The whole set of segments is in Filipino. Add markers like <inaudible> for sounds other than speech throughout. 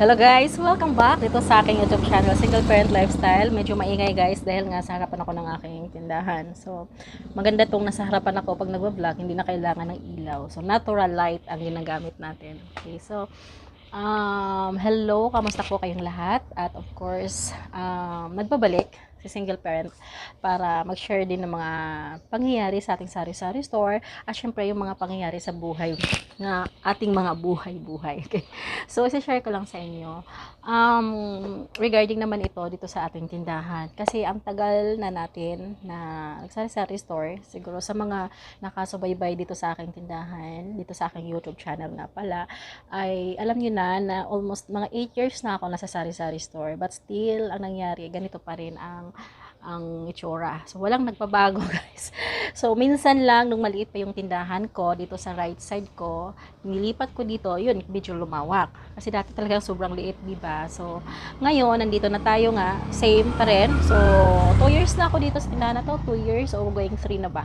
Hello guys! Welcome back dito sa aking YouTube channel, Single Parent Lifestyle. Medyo maingay guys dahil nga sa harapan ako ng aking tindahan. So, maganda tong nasa harapan ako pag nagwa-vlog, hindi na kailangan ng ilaw. So, natural light ang ginagamit natin. Okay, so, um, hello, kamusta po kayong lahat? At of course, um, nagbabalik si single parent para mag-share din ng mga pangyayari sa ating sari-sari store at syempre yung mga pangyayari sa buhay na ating mga buhay-buhay. <laughs> Okay? So, isa-share ko lang sa inyo. Um, regarding naman ito dito sa ating tindahan. Kasi ang tagal na natin na nagsari-sari store, siguro sa mga nakasubaybay dito sa aking tindahan, dito sa aking YouTube channel nga pala, ay alam nyo na na almost mga 8 years na ako nasa sari-sari store. But still, ang nangyari, ganito pa rin ang ang itsura. So, walang nagbabago, <laughs> guys. So, minsan lang, nung maliit pa yung tindahan ko, dito sa right side ko, nilipat ko dito, yun, medyo lumawak. Kasi dati talagang sobrang liit, di ba? So, ngayon, nandito na tayo nga, same pa rin. So, 2 years na ako dito sa tindahan na to, 2 years, o going 3 na ba?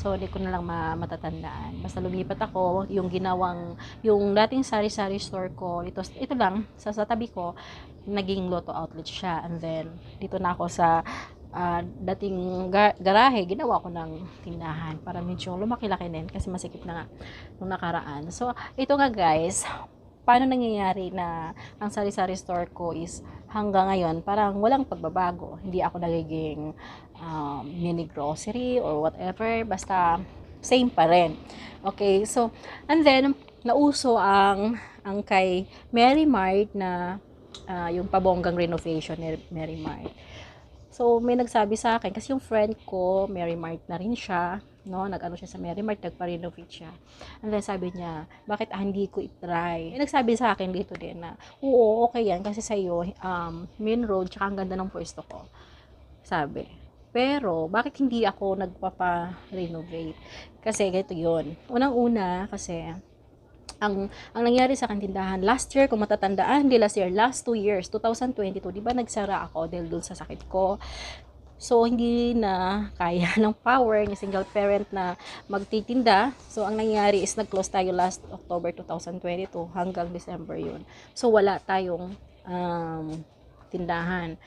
So, hindi ko na lang ma- matatandaan. Basta lumipat ako, yung ginawang, yung dating sari-sari store ko, ito, ito lang, sa, sa tabi ko, naging Lotto outlet siya. And then, dito na ako sa ah, dating ga- garahe, ginawa ko ng tindahan para medyo lumaki-laki din kasi masikip na nga nung nakaraan. So, ito nga guys, paano nangyayari na ang sari-sari store ko is hanggang ngayon parang walang pagbabago. Hindi ako nagiging um, mini grocery or whatever, basta same pa rin. Okay, so, and then, nauso ang, ang kay Mary Mart na ah, yung pabonggang renovation ni Mary Mart. So, may nagsabi sa akin, kasi yung friend ko, Mary Mart na rin siya, no, nag-ano siya sa Mary Mart, nagpa-renovate siya. And then sabi niya, bakit ah, hindi ko i-try? May nagsabi sa akin dito din na, oo, okay yan, kasi sa'yo, um, main road, tsaka ang ganda ng pwesto ko. Sabi. Pero, bakit hindi ako nagpapa-renovate? Kasi, ganito yun. Unang-una, kasi, ang ang nangyari sa akin tindahan last year kung matatandaan hindi last year last two years 2022 di ba nagsara ako dahil dun sa sakit ko so hindi na kaya <laughs> ng power ni single parent na magtitinda. So ang nangyari is nag-close tayo last October 2022 hanggang December yun. So wala tayong um, tindahan.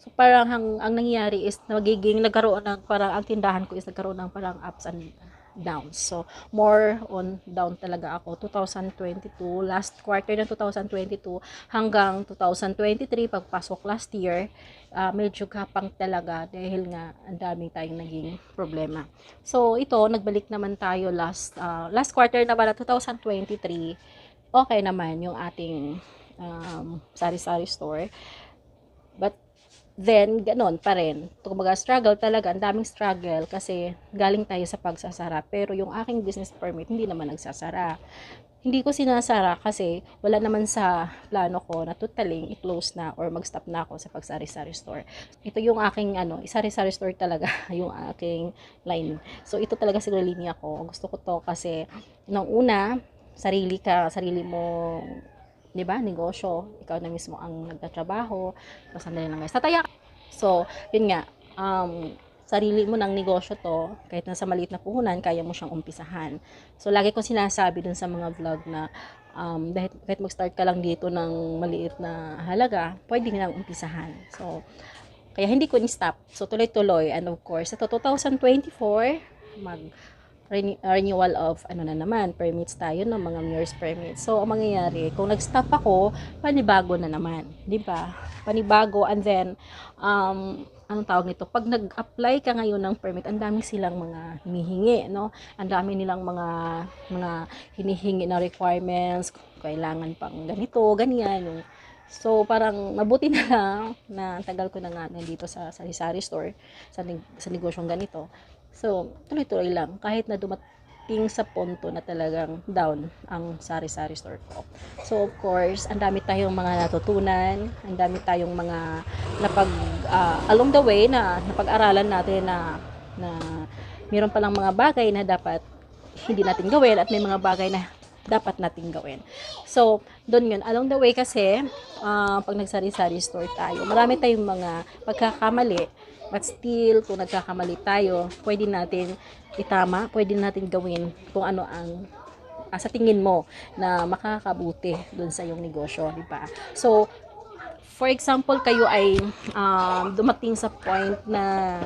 So parang ang, ang nangyari is nagiging nagkaroon ng parang ang tindahan ko is nagkaroon ng parang ups and downs. So more on down talaga ako 2022 last quarter ng 2022 hanggang 2023 pagpasok last year ah, medyo kapang talaga dahil nga ang daming tayong naging problema. So ito nagbalik naman tayo last ah, last quarter naman na 2023 okay naman yung ating um, sari-sari store. But then, ganon pa rin. Kumbaga, struggle talaga. Ang daming struggle kasi galing tayo sa pagsasara. Pero yung aking business permit, hindi naman nagsasara. Hindi ko sinasara kasi wala naman sa plano ko na totally i-close na or mag-stop na ako sa pagsari-sari store. Ito yung aking ano, isari-sari store talaga <laughs> yung aking line. So ito talaga siguro linya ko. Gusto ko to kasi nung una, sarili ka, sarili mo 'di ba? Negosyo, ikaw na mismo ang nagtatrabaho. So sandali lang guys. Tataya. So, yun nga, um sarili mo ng negosyo to, kahit nasa maliit na puhunan, kaya mo siyang umpisahan. So, lagi kong sinasabi dun sa mga vlog na um, dahil, kahit mag-start ka lang dito ng maliit na halaga, pwede nang umpisahan. So, kaya hindi ko ni-stop. So, tuloy-tuloy. And of course, ito 2024, mag rene- renewal of ano na naman, permits tayo ng mga mayor's permits. So, ang mangyayari, kung nag-stop ako, panibago na naman. di ba Panibago and then, um, anong tawag nito? Pag nag-apply ka ngayon ng permit, ang dami silang mga hinihingi, no? Ang dami nilang mga mga hinihingi na requirements, kailangan pang ganito, ganyan, yung So, parang mabuti <laughs> na lang na tagal ko na nga nandito sa sari-sari store, sa, sa negosyong ganito. So, tuloy-tuloy lang. Kahit na dumating sa punto na talagang down ang sari-sari store ko. So, of course, ang dami tayong mga natutunan, ang dami tayong mga napag, ah, along the way na napag-aralan natin na, na mayroon palang mga bagay na dapat hindi natin gawin at may mga bagay na dapat nating gawin. So, doon yun. Along the way kasi, ah, pag nagsari-sari store tayo, marami tayong mga pagkakamali But still, kung nagkakamali tayo, pwede natin itama, pwede natin gawin kung ano ang ah, sa tingin mo na makakabuti doon sa iyong negosyo, di ba? So, for example, kayo ay um, dumating sa point na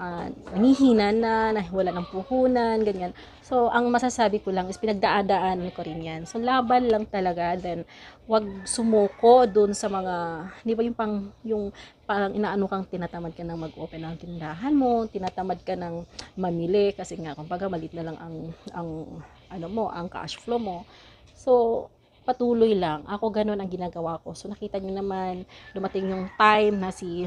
uh, nangihina na, na wala ng puhunan, ganyan. So, ang masasabi ko lang is pinagdaan ko rin yan. So, laban lang talaga. Then, wag sumuko doon sa mga, di ba yung pang, yung parang inaano kang tinatamad ka ng mag-open ng tindahan mo, tinatamad ka ng mamili kasi nga, kumbaga, malit na lang ang, ang, ano mo, ang cash flow mo. So, patuloy lang. Ako ganun ang ginagawa ko. So nakita niyo naman, dumating yung time na si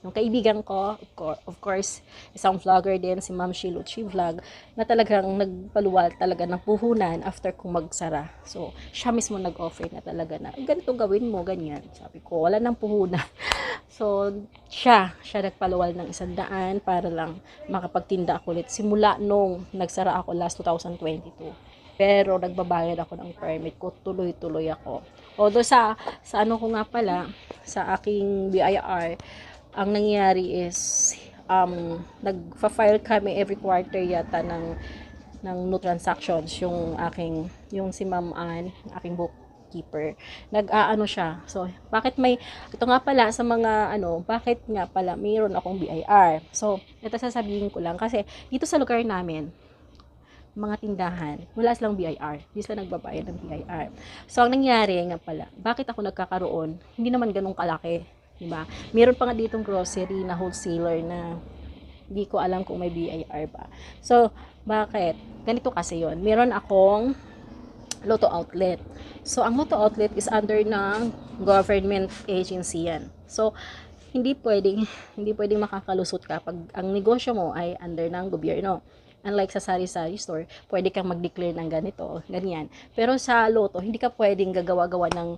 yung kaibigan ko, of course, isang vlogger din, si Ma'am Shiluchi Vlog, na talagang nagpaluwal talaga ng puhunan after kong magsara. So, siya mismo nag-offer na talaga na, ganito gawin mo, ganyan. Sabi ko, wala nang puhunan. <laughs> So, siya, siya nagpaluwal ng isang daan para lang makapagtinda ako ulit. Simula nung nagsara ako last 2022 pero nagbabayad ako ng permit ko, tuloy-tuloy ako. Although sa, sa ano ko nga pala, sa aking BIR, ang nangyayari is, um, nagfa-file kami every quarter yata ng, ng no transactions, yung aking, yung si Ma'am Ann, aking bookkeeper, nag-aano siya. So, bakit may, ito nga pala sa mga ano, bakit nga pala mayroon akong BIR. So, ito sasabihin ko lang kasi dito sa lugar namin, mga tindahan, wala silang BIR. Hindi sila nagbabayad ng BIR. So, ang nangyari nga pala, bakit ako nagkakaroon? Hindi naman ganun kalaki. Diba? Meron pa nga ditong grocery na wholesaler na hindi ko alam kung may BIR ba. So, bakit? Ganito kasi yon Meron akong Lotto Outlet. So, ang Lotto Outlet is under ng government agency yan. So, hindi pwedeng hindi pwedeng makakalusot ka pag ang negosyo mo ay under ng gobyerno. Unlike sa sari-sari store, pwede kang mag-declare ng ganito, ganyan. Pero sa loto, hindi ka pwedeng gagawa-gawa ng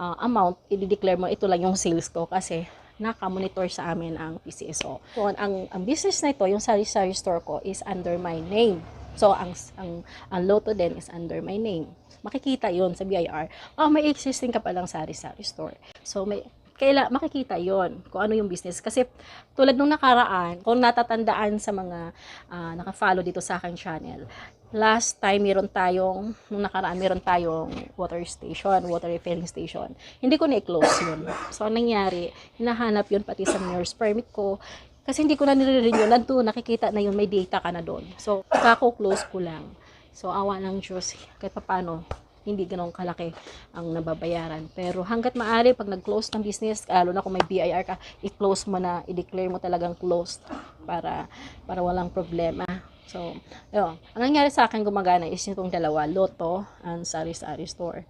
uh, amount, i-declare mo ito lang yung sales ko kasi naka-monitor sa amin ang PCSO. So, ang, ang business na ito, yung sari-sari store ko is under my name. So, ang, ang, ang loto din is under my name. Makikita yon sa BIR. Oh, may existing ka palang sari-sari store. So, may kaila makikita yon kung ano yung business. Kasi tulad nung nakaraan kung natatandaan sa mga uh, naka-follow dito sa aking channel last time meron tayong nung nakaraan meron tayong water station water refilling station. Hindi ko na-close yun. So ang nangyari hinahanap yun pati sa mayor's permit ko. Kasi hindi ko na nire-renew. Nandun nakikita na yun may data ka na doon so kako close ko lang. So awa ng Diyos kahit paano hindi ganong kalaki ang nababayaran. Pero hanggat maaari, pag nag-close ng business, lalo na kung may BIR ka, i-close mo na, i-declare mo talagang closed para, para walang problema. So, yun. Ang nangyari sa akin gumagana is itong dalawa, Lotto and Sari Sari Store.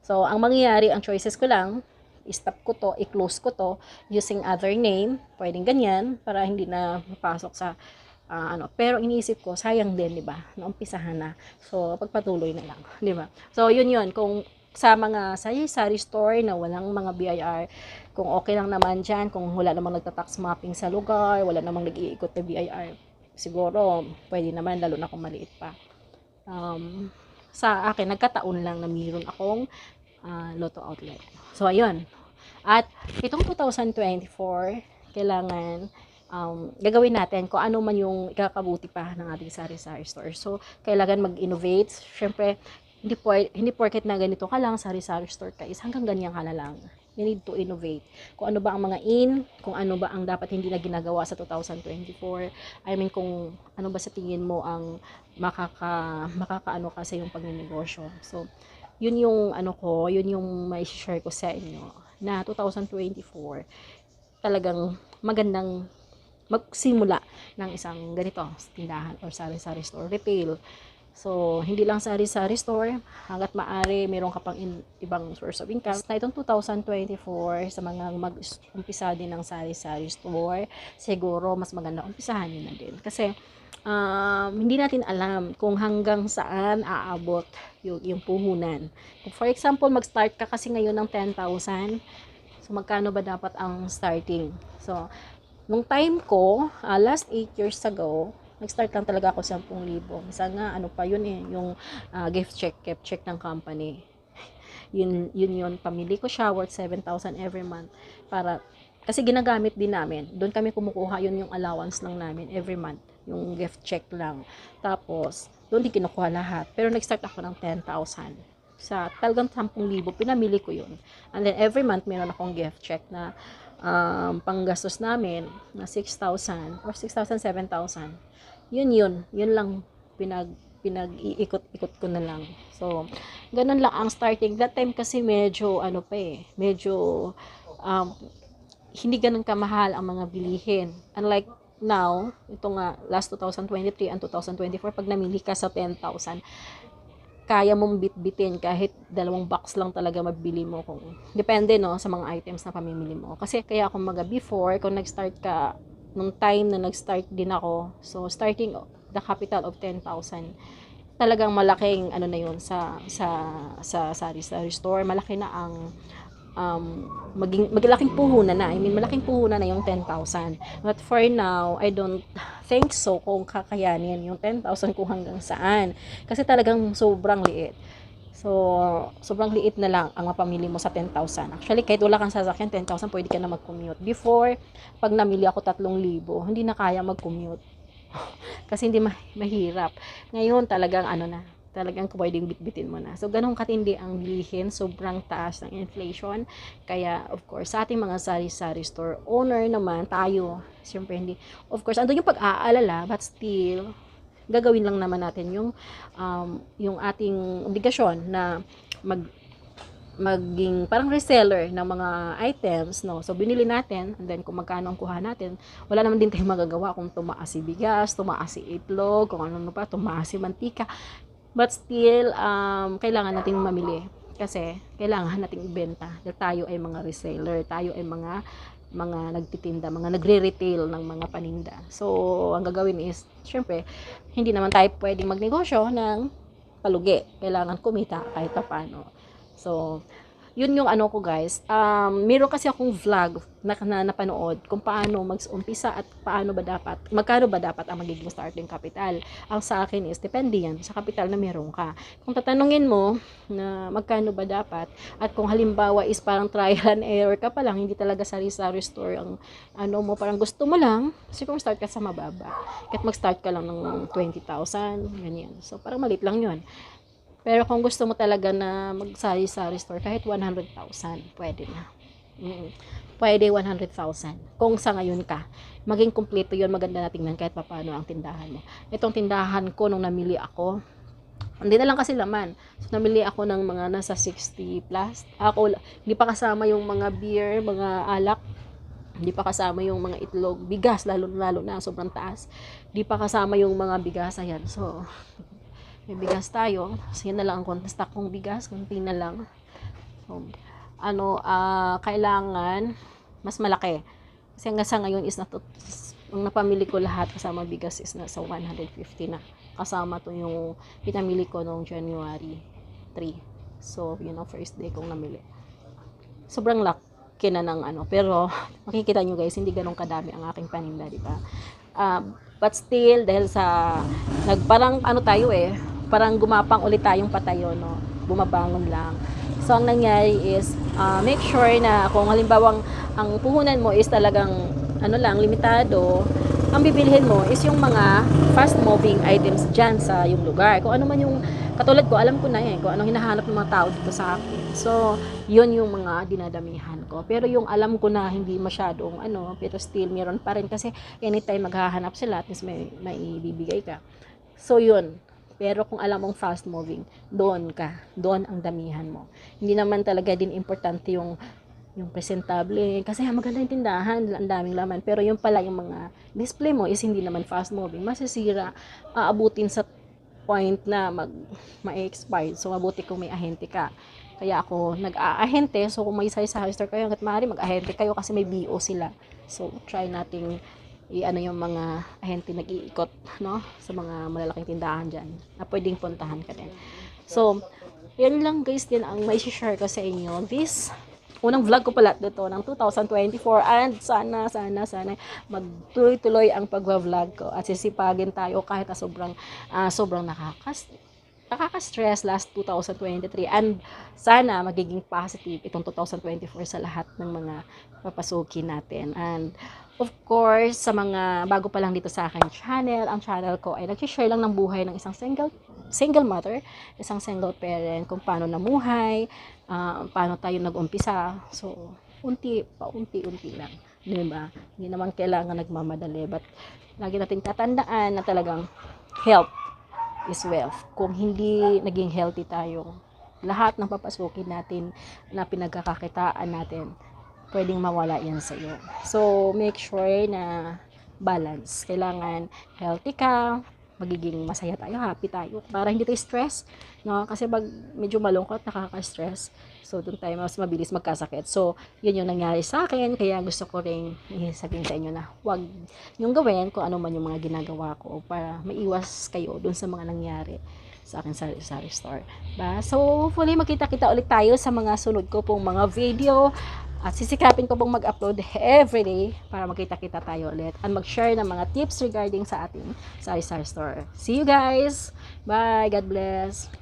So, ang mangyayari, ang choices ko lang, i-stop ko to, i-close ko to using other name, pwedeng ganyan, para hindi na mapasok sa uh, ano, pero iniisip ko, sayang din, di ba? Naumpisahan na. So, pagpatuloy na lang, di ba? So, yun yun. Kung sa mga sari-sari store na walang mga BIR, kung okay lang naman dyan, kung wala namang nagtatax mapping sa lugar, wala namang nag-iikot na BIR, siguro, pwede naman, lalo na kung maliit pa. Um, sa akin, nagkataon lang na mayroon akong uh, lotto outlet. So, ayun. At itong 2024, kailangan um, gagawin natin kung ano man yung ikakabuti pa ng ating sari-sari store. So, kailangan mag-innovate. Siyempre, hindi, po, hindi porket na ganito ka lang, sari-sari store ka is hanggang ganyan ka na lang. You need to innovate. Kung ano ba ang mga in, kung ano ba ang dapat hindi na ginagawa sa 2024. I mean, kung ano ba sa tingin mo ang makaka, makakaano ka sa yung pagnenegosyo. So, yun yung ano ko, yun yung may share ko sa inyo na 2024 talagang magandang magsimula ng isang ganito, tindahan or sari-sari store retail. So, hindi lang sari-sari store, hanggat maaari, meron ka pang in, ibang source of income. Na itong 2024, sa mga mag-umpisa din ng sari-sari store, siguro mas maganda umpisahan nyo na din. Kasi, um, hindi natin alam kung hanggang saan aabot yung, yung puhunan. Kung for example, mag-start ka kasi ngayon ng 10,000, so magkano ba dapat ang starting? So, Nung time ko, uh, last 8 years ago, nag-start lang talaga ako 10,000. Minsan nga, ano pa yun eh, yung uh, gift check, gift check ng company. <laughs> yun, yun yun, pamili ko siya, worth 7,000 every month. Para, kasi ginagamit din namin. Doon kami kumukuha, yun yung allowance lang namin every month. Yung gift check lang. Tapos, doon din kinukuha lahat. Pero nag-start ako ng 10,000. Sa talagang 10,000, pinamili ko yun. And then every month, meron akong gift check na um, panggastos namin na 6,000 or 6,000, 7,000. Yun yun. Yun lang pinag pinag-iikot-ikot ko na lang. So, ganun lang ang starting. That time kasi medyo, ano pa eh, medyo, um, hindi ganun kamahal ang mga bilihin. Unlike now, ito nga, last 2023 and 2024, pag namili ka sa 10,000, kaya mong bitbitin kahit dalawang box lang talaga mabili mo kung depende no sa mga items na pamimili mo. Kasi kaya kung maga before kung nag-start ka nung time na nag-start din ako so starting the capital of 10,000 talagang malaking ano na yun sa sa sa sari sari store malaki na ang um, maging maglaking puhunan na I mean malaking puhunan na yung 10,000 but for now I don't think so kung kakayanin yung 10,000 kung hanggang saan kasi talagang sobrang liit So, sobrang liit na lang ang mapamili mo sa 10,000. Actually, kahit wala kang sasakyan, 10,000 pwede ka na mag-commute. Before, pag namili ako 3,000, hindi na kaya mag-commute. <laughs> Kasi hindi ma- mahirap. Ngayon, talagang ano na, talagang pwedeng bitbitin mo na. So, ganun katindi ang bilihin. Sobrang taas ng inflation. Kaya, of course, sa ating mga sari-sari store owner naman, tayo, siyempre hindi, of course, andun yung pag-aalala, but still, gagawin lang naman natin yung um, yung ating obligasyon na mag maging parang reseller ng mga items, no? So, binili natin, and then kung magkano ang kuha natin, wala naman din tayong magagawa kung tumaas si bigas, tumaas si itlog, kung ano pa, tumaas si mantika. But still, um, kailangan natin mamili. Kasi, kailangan nating ibenta. Dahil tayo ay mga reseller, tayo ay mga mga nagtitinda, mga nagre-retail ng mga paninda. So, ang gagawin is, syempre, hindi naman tayo pwedeng magnegosyo ng palugi. Kailangan kumita kahit pa paano. So, yun yung ano ko guys. Um, meron kasi akong vlog na, na napanood kung paano mag-umpisa at paano ba dapat, magkano ba dapat ang magiging starting capital. Ang sa akin is, depende yan sa capital na meron ka. Kung tatanungin mo na magkano ba dapat at kung halimbawa is parang trial and error ka pa lang, hindi talaga sari-sari store ang ano mo, parang gusto mo lang, siguro start ka sa mababa. Kahit mag-start ka lang ng 20,000, ganyan. So, parang malit lang yun. Pero kung gusto mo talaga na mag-sari-sari store, kahit 100,000, pwede na. Mm. Pwede 100,000. Kung sa ngayon ka, maging kumpleto yun, maganda na tingnan kahit paano ang tindahan mo. Itong tindahan ko nung namili ako, hindi na lang kasi laman. So, namili ako ng mga nasa 60 plus. Ako, hindi pa kasama yung mga beer, mga alak. Hindi pa kasama yung mga itlog, bigas, lalo-lalo na, sobrang taas. Hindi pa kasama yung mga bigas, ayan. So, may bigas tayo. So, yun na lang ang stock kong bigas. Kunti na lang. So, ano, ah, kailangan mas malaki. Kasi hanggang sa ngayon is nato, ang napamili ko lahat kasama bigas is nasa 150 na. Kasama to yung pinamili ko noong January 3. So, yun ang first day kong namili. Sobrang laki na ng ano. Pero, <laughs> makikita nyo guys, hindi ganun kadami ang aking paninda, di ba? Ah, but still, dahil sa, nagparang ano tayo eh, parang gumapang ulit tayong patayo, no? Bumabangon lang. So, ang nangyari is, ah, make sure na kung halimbawang ang puhunan mo is talagang, ano lang, limitado, ang bibilhin mo is yung mga fast moving items dyan sa yung lugar. Kung ano man yung, katulad ko, alam ko na eh, kung anong hinahanap ng mga tao dito sa akin. So, yun yung mga dinadamihan ko. Pero yung alam ko na hindi masyadong ano, pero still meron pa rin kasi anytime maghahanap sila at least may, may ibibigay ka. So, yun. Pero kung alam mong fast moving, doon ka. Doon ang damihan mo. Hindi naman talaga din importante yung yung presentable. Kasi ha, maganda yung tindahan, ang daming laman. Pero yung pala, yung mga display mo is hindi naman fast moving. Masisira, aabutin sa point na mag ma-expire. So, mabuti kung may ahente ka. Kaya ako nag-aahente. So, kung may size-size store kayo, hanggat maaari mag-ahente kayo kasi may BO sila. So, try nating i-ano yung mga ahente nag-iikot, no? Sa mga malalaking tindahan dyan na pwedeng puntahan ka din. So, yan lang guys din ang may share ko sa inyo. This unang vlog ko pala dito ng 2024 and sana, sana, sana magtuloy-tuloy ang pagwa-vlog ko at sisipagin tayo kahit na sobrang, ah, sobrang nakakas nakaka-stress last 2023 and sana magiging positive itong 2024 sa lahat ng mga papasukin natin. And of course, sa mga bago pa lang dito sa aking channel, ang channel ko ay nag-share lang ng buhay ng isang single single mother, isang single parent, kung paano namuhay, ah, paano tayo nag-umpisa. So, unti pa unti-unti lang. Di ba? Hindi naman kailangan nagmamadali. But, lagi natin tatandaan na talagang health is wealth. Kung hindi naging healthy tayo, lahat ng papasukin natin na pinagkakakitaan natin, pwedeng mawala yan sa iyo. So, make sure na balance. Kailangan healthy ka, magiging masaya tayo, happy tayo, para hindi tayo stress, no? Kasi pag medyo malungkot, nakaka-stress, so doon tayo mas mabilis magkasakit. So, yun yung nangyari sa akin, kaya gusto ko rin sabihin sa inyo na huwag yung gawin kung ano man yung mga ginagawa ko para maiwas kayo doon sa mga nangyari sa akin sa sari store. Ba? So, hopefully magkita-kita ulit tayo sa mga sunod ko pong mga video at sisikapin ko pong mag-upload everyday para magkita-kita tayo ulit and mag-share ng mga tips regarding sa ating sari-sari store. See you guys! Bye! God bless!